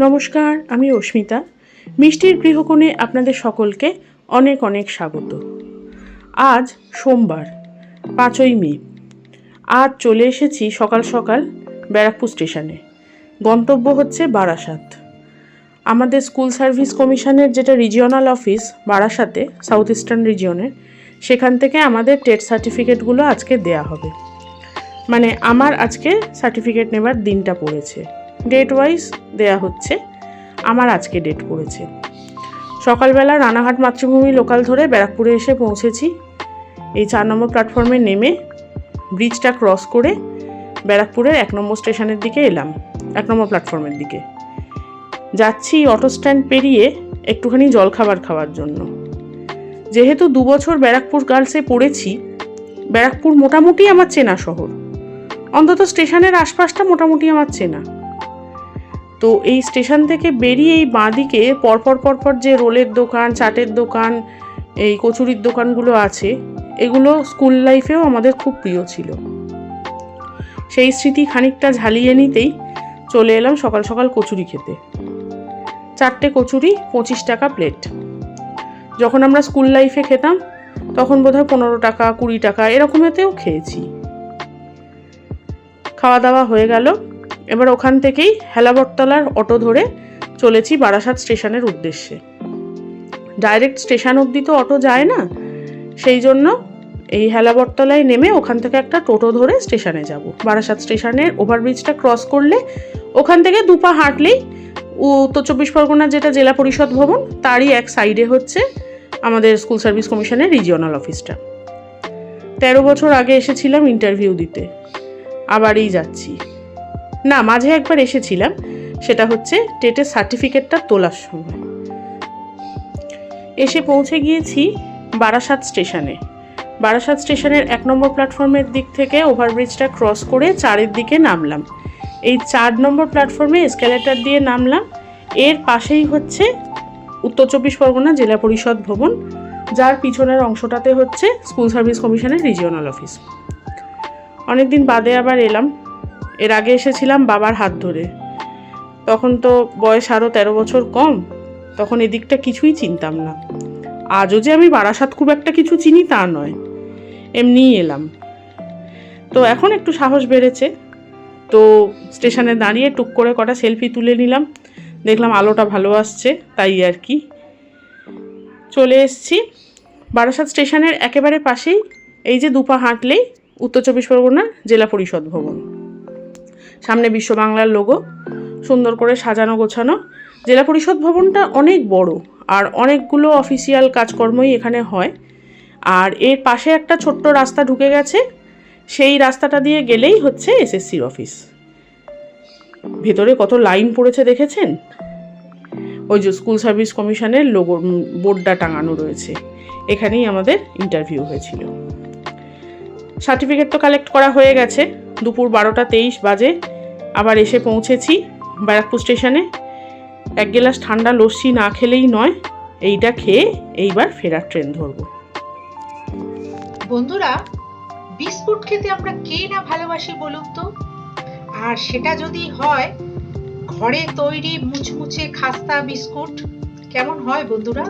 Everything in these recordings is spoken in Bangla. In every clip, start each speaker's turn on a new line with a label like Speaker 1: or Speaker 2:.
Speaker 1: নমস্কার, আমি অস্মিতা। মিষ্টির গৃহকোণে আপনাদের সকলকে অনেক অনেক স্বাগত। আজ সোমবার, পাঁচই মে। আজ চলে এসেছি সকাল সকাল ব্যারাকপুর স্টেশনে। গন্তব্য হচ্ছে বারাসাত। আমাদের স্কুল সার্ভিস কমিশনের যেটা রিজিওনাল অফিস বারাসাতে, সাউথ ইস্টার্ন রিজিয়নের সেখান থেকে আমাদের টেট সার্টিফিকেটগুলো আজকে দেয়া হবে। মানে আমার আজকে সার্টিফিকেট নেবার দিনটা পড়েছে। ডেট ওয়াইজ দেয়া হচ্ছে। আমার আজকে ডেট পড়েছে। সকালবেলা রানাঘাট মাতৃভূমি লোকাল ধরে ব্যারাকপুরে এসে পৌঁছেছি। এই চার নম্বর প্ল্যাটফর্মে নেমে ব্রিজটা ক্রস করে ব্যারাকপুরের এক নম্বর স্টেশনের দিকে এলাম, এক নম্বর প্ল্যাটফর্মের দিকে। যাচ্ছি অটো স্ট্যান্ড পেরিয়ে একটুখানি জলখাবার খাওয়ার জন্য। যেহেতু দু বছর ব্যারাকপুর গার্লসে পড়েছি, ব্যারাকপুর মোটামুটি আমার চেনা শহর। অন্তত স্টেশনের আশপাশটা মোটামুটি আমার চেনা। তো এই স্টেশন থেকে বেরিয়ে এই বাঁদিকে পরপর পরপর যে রোলের দোকান, চাটের দোকান, এই কচুরির দোকানগুলো আছে, এগুলো স্কুল লাইফেও আমাদের খুব প্রিয় ছিল। সেই স্মৃতি খানিকটা ঝালিয়ে নিতেই চলে এলাম সকাল সকাল কচুরি খেতে। চারটে কচুরি, পঁচিশ টাকা প্লেট। যখন আমরা স্কুল লাইফে খেতাম, তখন বোধহয় পনেরো টাকা, কুড়ি টাকা এরকমেতেও খেয়েছি। খাওয়া দাওয়া হয়ে গেল। এবার ওখান থেকেই হেলাবরতলার অটো ধরে চলেছি বারাসাত স্টেশনের উদ্দেশ্যে। ডাইরেক্ট স্টেশন অবধি তো অটো যায় না, সেই জন্য এই হেলাবরতলায় নেমে ওখান থেকে একটা টোটো ধরে স্টেশনে যাব। বারাসাত স্টেশনের ওভারব্রিজটা ক্রস করলে ওখান থেকে দুপা হাঁটলেই উত্তর চব্বিশ পরগনার যেটা জেলা পরিষদ ভবন, তারই এক সাইডে হচ্ছে আমাদের স্কুল সার্ভিস কমিশনের রিজিওনাল অফিসটা। তেরো বছর আগে এসেছিলাম ইন্টারভিউ দিতে, আবারই যাচ্ছি। না, মাঝে একবার এসেছিলাম। সেটা হচ্ছে টেটের সার্টিফিকেটটা তোলার সময়। এসে পৌঁছে গিয়েছি বারাসাত স্টেশনে। বারাসাত স্টেশনের এক নম্বর প্ল্যাটফর্মের দিক থেকে ওভারব্রিজটা ক্রস করে চারের দিকে নামলাম। এই চার নম্বর প্ল্যাটফর্মে এসকেলেটার দিয়ে নামলাম। এর পাশেই হচ্ছে উত্তর চব্বিশ পরগনা জেলা পরিষদ ভবন, যার পিছনের অংশটাতে হচ্ছে স্কুল সার্ভিস কমিশনের রিজিওনাল অফিস। অনেকদিন বাদে আবার এলাম। এর আগে এসেছিলাম বাবার হাত ধরে। তখন তো বয়স আরও তেরো বছর কম, তখন এদিকটা কিছুই চিনতাম না। আজও যে আমি বারাসাত খুব একটা কিছু চিনি তা নয়, এমনিই এলাম। তো এখন একটু সাহস বেড়েছে, তো স্টেশনে দাঁড়িয়ে টুক করে কটা সেলফি তুলে নিলাম। দেখলাম আলোটা ভালো আসছে, তাই আর কি। চলে এসছি বারাসাত স্টেশনের একেবারে পাশেই, এই যে দুপা হাঁটলেই উত্তর চব্বিশ পরগনা জেলা পরিষদ ভবন। সামনে বিশ্ব বাংলার লোগো সুন্দর করে সাজানো গোছানো। জেলা পরিষদ ভবনটা অনেক বড় আর অনেকগুলো অফিসিয়াল কাজকর্মই এখানে হয়। আর এর পাশে একটা ছোট্ট রাস্তা ঢুকে গেছে। সেই রাস্তাটা দিয়ে গেলেই হচ্ছে এসএসসির অফিস ভেতরে কত লাইন পড়েছে দেখেছেন? ওই যে স্কুল সার্ভিস কমিশনের লোগো বোর্ডটা টাঙানো রয়েছে। এখানেই আমাদের ইন্টারভিউ হয়েছিল। সার্টিফিকেট তো কালেক্ট করা হয়ে গেছে। দুপুর বারোটা তেইশ বাজে। আবার এসে পৌঁছেছি ব্যারাকপুর স্টেশনে। এক গ্লাস ঠান্ডা লস্যি না খেলেই নয়, এইটা খেয়ে এইবার ফেরার ট্রেন ধরবো।
Speaker 2: বন্ধুরা, বিস্কুট খেতে আমরা কে না ভালোবাসি বলুন তো? আর সেটা যদি হয়, ঘরে তৈরি মুচমুচে খাস্তা বিস্কুট, কেমন হয় বন্ধুরা?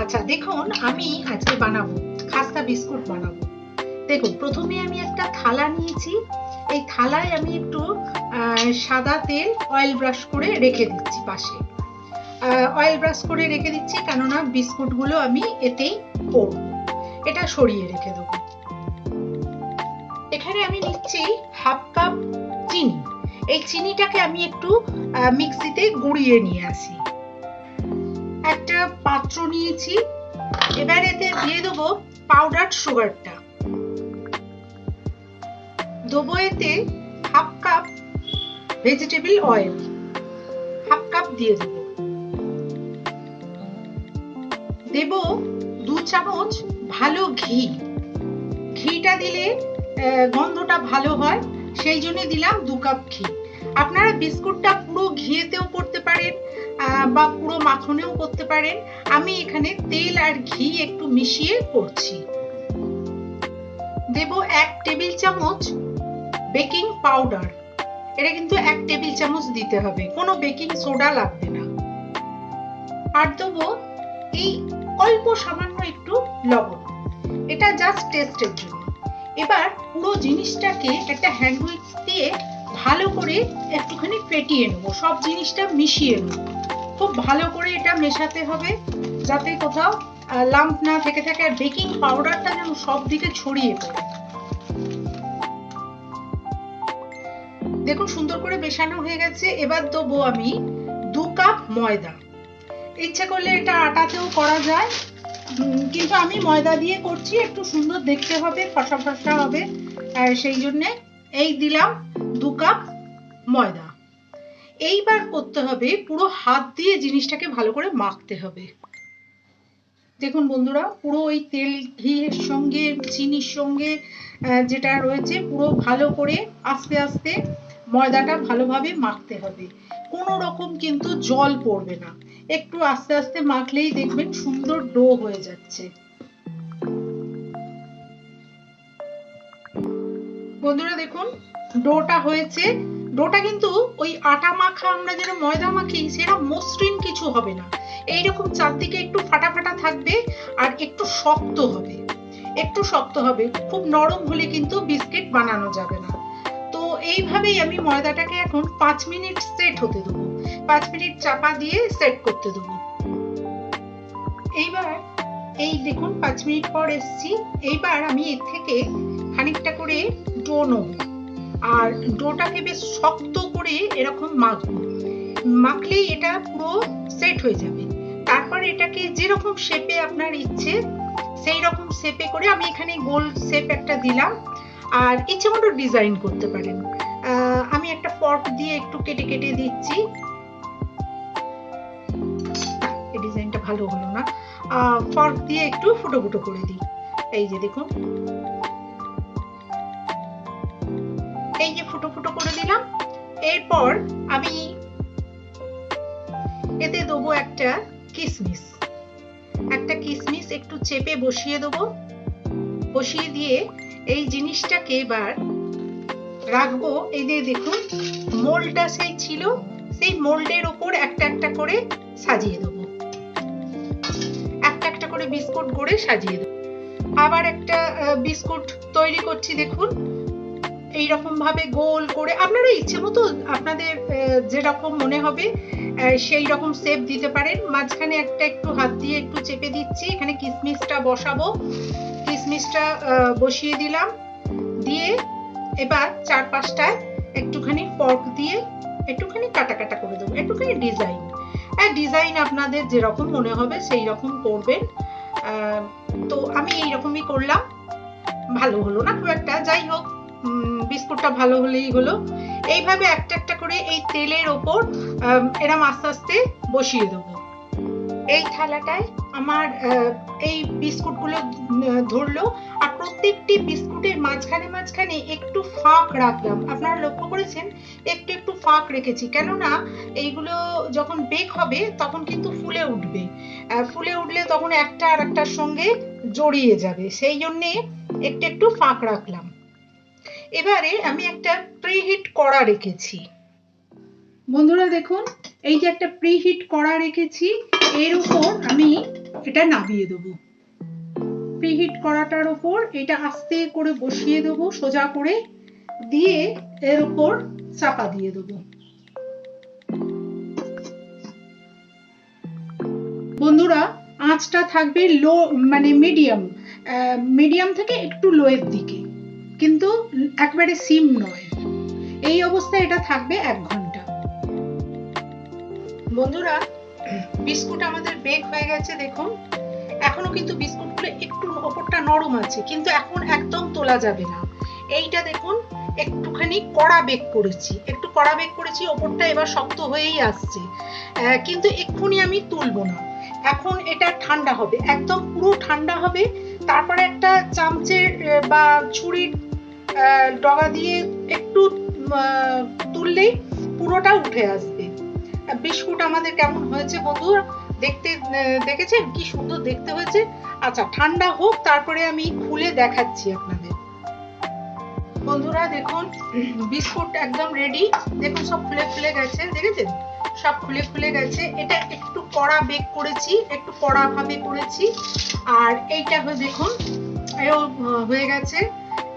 Speaker 2: আচ্ছা দেখুন, আমি আজকে বানাবো, খাস্তা বিস্কুট বানাবো। দেখুন, প্রথমে আমি একটা থালা নিয়েছি। এই থালায় আমি একটু সাদা তেল অয়েল ব্রাশ করে রেখে দিচ্ছি পাশে। অয়েল ব্রাশ করে রেখে দিচ্ছি কেননা বিস্কুটগুলো আমি এতেই করব। এটা সরিয়ে রেখে দেবো। এখানে আমি নিচ্ছি হাফ কাপ চিনি। এই চিনিটাকে আমি একটু মিক্সিতে গুঁড়িয়ে নিয়ে আসি। একটা পাত্র নিয়েছি। এবার এতে দিয়ে দেবো পাউডার সুগারটা দেবো এতে half cup vegetable oil half cup দিয়ে দেবো। দেব দু চামচ ভালো ঘি। ঘিটা দিলে গন্ধটা ভালো হয়, সেই জন্য দিলাম দু কাপ ঘি। আপনারা বিস্কুটটা পুরো ঘিয়েতেও করতে পারেন বা পুরো মাখনেও করতে পারেন। আমি এখানে তেল আর ঘি একটু মিশিয়ে করছি। দেব এক টেবিল চামচ বেকিং পাউডার। এটা কিন্তু এক টেবিল চামচ দিতে হবে। কোনো বেকিং সোডা লাগবে না। আর দেবো এই অল্প সামান্য একটু লবণ। এটা জাস্ট টেস্টের জন্য। এবার পুরো জিনিসটাকে একটা হ্যান্ড উইক্স দিয়ে ভালো করে একটুখানি ফেটিয়ে নেব। সব জিনিসটা মিশিয়ে নেব। খুব ভালো করে এটা মেশাতে হবে। যাতে কোথাও লাম্প না থেকে থাকে। আর বেকিং পাউডারটা যেন সব দিকে ছড়িয়ে পড়ে। দেখুন, সুন্দর করে মেশানো হয়ে গেছে। এবার দেবো আমি দু কাপ ময়দা। ইচ্ছে করলে এটা আটাতেও করা যায়। কিন্তু আমি ময়দা দিয়ে করছি, একটু সুন্দর দেখতে হবে, ফসা ফসা হবে। আর সেই জন্যে এই দিলাম দু কাপ ময়দা। এইবার করতে হবে পুরো হাত দিয়ে জিনিসটাকে ভালো করে মাখতে হবে। দেখুন বন্ধুরা, পুরো ওই তেল ঘিয়ের সঙ্গে, চিনির সঙ্গে যেটা রয়েছে, পুরো ভালো করে আস্তে আস্তে ময়দাটা ভালোভাবে মাখতে হবে। কোনো রকম কিন্তু জল পড়বে না। একটু আস্তে আস্তে মাখলেই দেখবেন সুন্দর ডো হয়ে যাচ্ছে। বন্ধুরা দেখুন, ডোটা হয়েছে। ডোটা কিন্তু ওই আটা মাখা আমরা যেটা ময়দা মাখি, সেটা মসৃণ কিছু হবে না। এইরকম চারদিকে একটু ফাটা ফাটা থাকবে আর একটু শক্ত হবে। একটু শক্ত হবে। খুব নরম হলে কিন্তু বিস্কিট বানানো যাবে না। এইভাবেই আমি ময়দাটাকে এখন পাঁচ মিনিট সেট হতে দেবো। পাঁচ মিনিট চাপা দিয়ে সেট করতে দেবো। এইবার, এই দেখুন, পাঁচ মিনিট পর এসছি। এইবার আমি এর থেকে খানিকটা করে ডো নেব। আর ডোটাকে বেশ শক্ত করে এরকম মাখবো। মাখলেই এটা পুরো সেট হয়ে যাবে। তারপর এটাকে যেরকম শেপে আপনার ইচ্ছে সেই রকম শেপে করে আমি এখানে গোল শেপ একটা দিলাম। আর ইচ্ছে মতো ডিজাইন করতে পারেন। আমি একটা ফর্ক দিয়ে একটু কেটে কেটে দিচ্ছি। এই ডিজাইনটা ভালো হলো না। ফর্ক দিয়ে একটু ফুটো ফুটো করে দিই। এই যে দেখুন। এই যে ফুটো ফুটো করে দিলাম। এরপর আমি এতে দেবো একটা কিসমিস। একটা কিসমিস একটু চেপে বসিয়ে দেবো। বসিয়ে দিয়ে এই জিনিসটাকে এবার রাখব। এই যে দেখুন মোল্ডটা সেই ছিল, সেই মোল্ডের ওপর একটা একটা করে সাজিয়ে দেবো। একটা একটা করে বিস্কুট গড়ে সাজিয়ে দেবো। আবার একটা বিস্কুট তৈরি করছি, দেখুন। এই রকম ভাবে গোল করে, আপনারা ইচ্ছে মতো আপনাদের যেরকম মনে হবে সেই রকম শেপ দিতে পারেন। মাঝখানে একটা একটু হাত দিয়ে একটু চেপে দিচ্ছি, এখানে কিসমিসটা বসাবো। আহ, বসিয়ে দিলাম। দিয়ে এবার চার পাঁচটায় একটুখানি ফর্ক দিয়ে একটুখানি কাটা কাটা করে দেবো একটুখানি ডিজাইন আর ডিজাইন আপনাদের যেরকম মনে হবে সেই রকম করবেন তো আমি এই রকমই করলাম। ভালো হলো না খুব একটা। যাই হোক বিস্কুটটা ভালো হলেই হলো। এইভাবে একটা একটা করে এই তেলের ওপর এরম আস্তে আস্তে বসিয়ে দেবো। এই থালাটায় আমার এই বিস্কুটগুলো ধরলো আর প্রত্যেকটি বিস্কুটের মাঝখানে মাঝখানে একটু ফাঁক রাখলাম। আপনারা লক্ষ্য করেছেন? একটু একটু ফাঁক রেখেছি। কেননা এইগুলো যখন বেক হবে, তখন কিন্তু ফুলে উঠবে। ফুলে উঠলে তখন একটা আর একটার সঙ্গে জড়িয়ে যাবে। সেই জন্যে একটু একটু ফাঁক রাখলাম। এবারে আমি একটা প্রিহিট কড়া রেখেছি। বন্ধুরা দেখুন এই যে একটা প্রিহিট কড়া রেখেছি, এর উপর আমি এটা নামিয়ে দেবো। প্রিহিট কড়াটার উপর এটা আস্তে করে বসিয়ে দেবো, সোজা করে দিয়ে এর উপর চাপা দিয়ে দেবো। বন্ধুরা, আঁচটা থাকবে লো মানে মিডিয়াম মিডিয়াম থেকে একটু লোয়ের দিকে। কিন্তু একবারে সিম নয়। এই অবস্থায় এটা থাকবে এক ঘণ্টা। বন্ধুরা, বিস্কুট আমাদের বেক হয়ে গেছে, দেখুন। এখনও কিন্তু বিস্কুটগুলো একটু ওপরটা নরম আছে, কিন্তু এখন একদম তোলা যাবে না। এইটা দেখুন, একটুখানি কড়া বেক করেছি। একটু কড়া বেক করেছি, ওপরটা এবার শক্ত হয়েই আসছে। কিন্তু এক্ষুনি আমি তুলবো না। এখন এটা ঠান্ডা হবে, একদম পুরো ঠান্ডা হবে। তারপরে একটা চামচের বা ছুরির ডগা দিয়ে একটু তুললেই পুরোটা উঠে আসবে। বিস্কুট আমাদের কেমন হয়েছে বন্ধুরা দেখতে দেখেছেন? কি সুন্দর দেখতে হয়েছে? আচ্ছা ঠান্ডা হোক, তারপরে আমি খুলে দেখাচ্ছি আপনাদের। বন্ধুরা, দেখুন, বিস্কুট একদম রেডি দেখুন, সব ফুলে ফুলে গেছে, দেখেছেন? সব ফুলে ফুলে গেছে। এটা একটু কড়া বেক করেছি, একটু কড়া ভাবে করেছি। আর এইটা দেখুন, এও, হয়ে গেছে।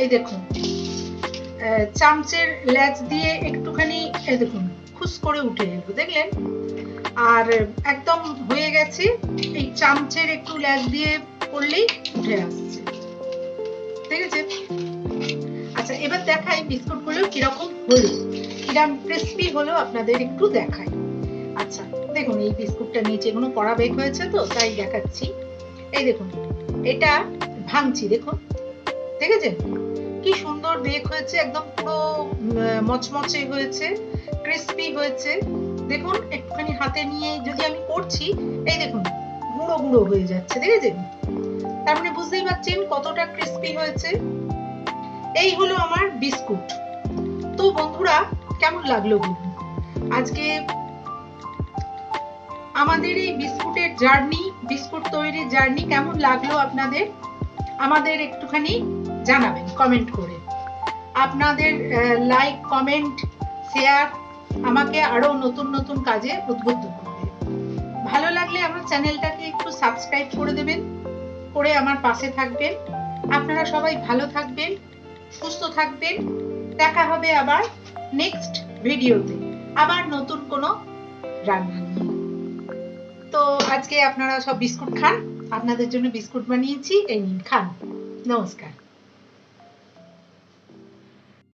Speaker 2: এই দেখুন চামচের ল্যাচ দিয়ে একটুখানি দেখুন, খুস করে উঠে এলো দেখলেন? আর একদম হয়ে গেছে, এই চামচের একটু ল্যাচ দিয়ে করলেই উঠে আসছে। ঠিক আছে আচ্ছা এবার দেখাই বিস্কুটগুলো কীরকম হলো। কিরম ক্রিস্পি হলো আপনাদের একটু দেখাই। আচ্ছা দেখুন, এই বিস্কুটটা নিচে কোনো কড়া বেক হয়েছে তো, তাই দেখাচ্ছি। এই দেখুন, এটা ভাঙছি দেখুন। দেখেছেন? কি সুন্দর বেক হয়েছে, একদম পুরো মচমচে হয়েছে ক্রিস্পি হয়েছে। দেখুন, একটুখানি হাতে নিয়ে যদি আমি করছি, এই দেখুন, গুঁড়ো গুঁড়ো হয়ে যাচ্ছে, দেখেছেন? তার মানে বুঝতেই পারছেন কতটা ক্রিস্পি হয়েছে? এই হলো আমার বিস্কুট। তো বন্ধুরা, কেমন লাগল বলুন? আজকে আমাদের এই বিস্কুটের জার্নি, বিস্কুট তৈরির জার্নি কেমন লাগল আপনাদের? আমাদের একটুখানি জানাবেন কমেন্ট করে। আপনাদের লাইক কমেন্ট শেয়ার আমাকে আরও নতুন নতুন কাজে উদ্বুদ্ধ করবে। ভালো লাগলে আমার চ্যানেলটাকে একটু সাবস্ক্রাইব করে দেবেন, করে আমার পাশে থাকবেন। আপনারা সবাই ভালো থাকবেন, সুস্থ থাকবেন। দেখা হবে আবার নেক্সট ভিডিওতে আবার নতুন কোনো রান্না নিয়ে। তো আজকে আপনারা সব বিস্কুট খান। আপনাদের জন্য বিস্কুট বানিয়েছি, এই নিন, খান। নমস্কার।